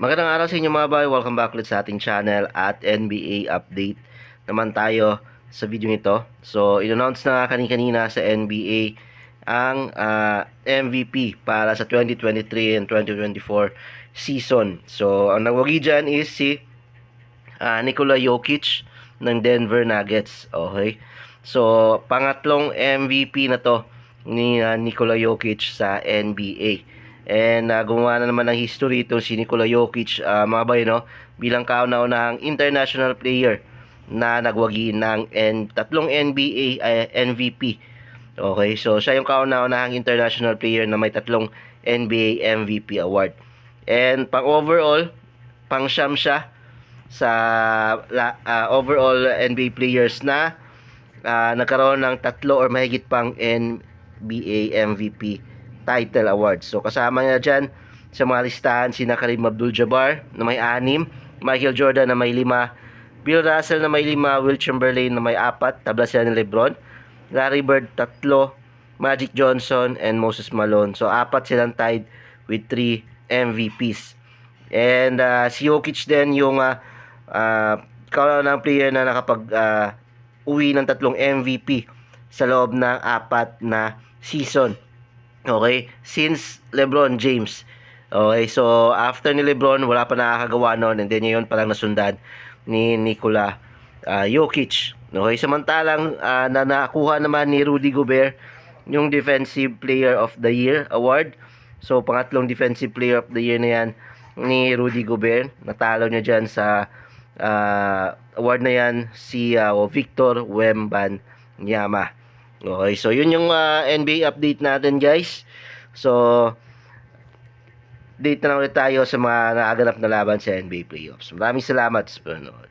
Magandang araw sa inyo mga boy. Welcome back ulit sa ating channel at NBA update naman tayo sa video nito. So, in-announce na nga kanina sa NBA ang ah, MVP para sa 2023 and 2024 season. So, ang nagwagi dyan is si ah, Nikola Jokic ng Denver Nuggets. Okay? So, pangatlong MVP na to ni ah, Nikola Jokic sa NBA. And uh, gumawa na naman ng history ito si Nikola Jokic, ah, mga bay, no? bilang kauna-unahang international player na nagwagi ng N- tatlong NBA ay MVP. Okay, so siya yung kauna-unahang international player na may tatlong NBA MVP award. And pang overall, pang siyam siya sa ah, overall NBA players na ah, nagkaroon ng tatlo or mahigit pang NBA MVP title awards. So kasama niya dyan sa mga listahan si Karim Abdul-Jabbar na may anim, Michael Jordan na may lima, Bill Russell na may lima, Will Chamberlain na may apat, tabla sila ni Lebron, Larry Bird tatlo, Magic Johnson and Moses Malone. So apat silang tied with three MVPs. And ah, si Jokic din yung uh, uh, ng player na nakapag ah, uwi ng tatlong MVP sa loob ng apat na season. Okay? Since LeBron James. Okay, so after ni LeBron, wala pa nakakagawa noon and then yun palang nasundan ni Nikola ah, Jokic. Okay, samantalang ah, na nakuha naman ni Rudy Gobert yung Defensive Player of the Year award. So pangatlong Defensive Player of the Year na yan ni Rudy Gobert. Natalo niya dyan sa ah, award na yan si ah, Victor Wembanyama. Okay, so yun yung ah, NBA update natin guys. So, date na ulit tayo sa mga naaganap na laban sa NBA playoffs. Maraming salamat sa panonood.